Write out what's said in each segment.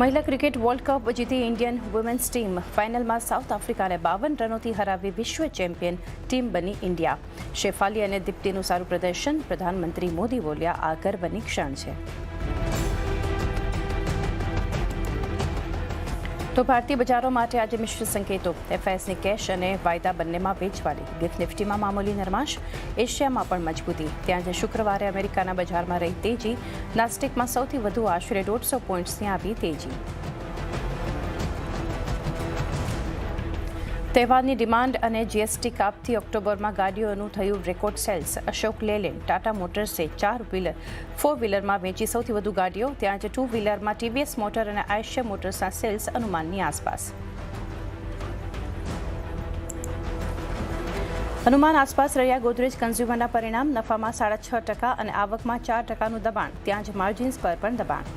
મહિલા cricket world cup જીતી Indian women's team ફાઇનલમાં સાઉથ આફ્રિકાને બાવન રનોથી હરાવી વિશ્વ ચેમ્પિયન ટીમ બની ઇન્ડિયા શેફાલી અને દીપ્તિનું સારું પ્રદર્શન પ્રધાનમંત્રી મોદી બોલ્યા, આ ગર્વની ક્ષણ છે. તો ભારતીય બજારો માટે આજે મિશ્ર સંકેતો. એફઆઈએસની કેશ અને વાયદા બંનેમાં વેચવાલી ગિફ્ટ નિફ્ટીમાં મામૂલી નરમાશ. એશિયામાં પણ મજબૂતી. ત્યાં જે શુક્રવારે અમેરિકાના બજારમાં રહી તેજી. નાસ્ટિકમાં સૌથી વધુ આશરે દોઢસો પોઈન્ટ્સની આવી તેજી. તહેવારની ડિમાન્ડ અને જીએસટી કાપથી ઓક્ટોબરમાં ગાડીઓનું થયું રેકોર્ડ સેલ્સ. અશોક લેલેન્ડ ટાટા મોટર્સે ચાર વ્હીલર ફોર વ્હીલરમાં વેચી સૌથી વધુ ગાડીઓ. ત્યાં જ ટુ વ્હીલરમાં ટીવીએસ મોટર અને આયુષ્ય મોટર્સના સેલ્સ અનુમાનની આસપાસ. અનુમાન આસપાસ રહ્યા ગોદરેજ કન્ઝ્યુમરના પરિણામ. નફામાં સાડા છ ટકા અને આવકમાં ચાર ટકાનું દબાણ. ત્યાં જ માર્જિન્સ પર પણ દબાણ.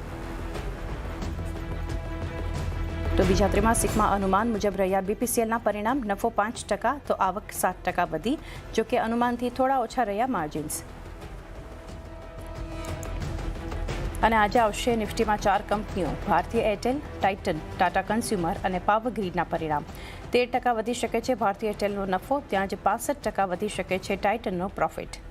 તો બીજા ત્રિમાસિકમાં અનુમાન મુજબ રહ્યા બીપીસીએલના પરિણામ નફો પાંચ ટકા, તો આવક સાત ટકા વધી જોકે અનુમાનથી થોડા ઓછા રહ્યા માર્જિન્સ અને આજે આવશે નિફ્ટીમાં ચાર કંપનીઓ, ભારતીય એરટેલ ટાઇટન ટાટા કન્ઝ્યુમર અને પાવર ગ્રીડના પરિણામ. તેર ટકા વધી શકે છે ભારતીય એરટેલનો નફો, ત્યાં જ પાસઠ ટકા વધી શકે છે ટાઇટનનો પ્રોફિટ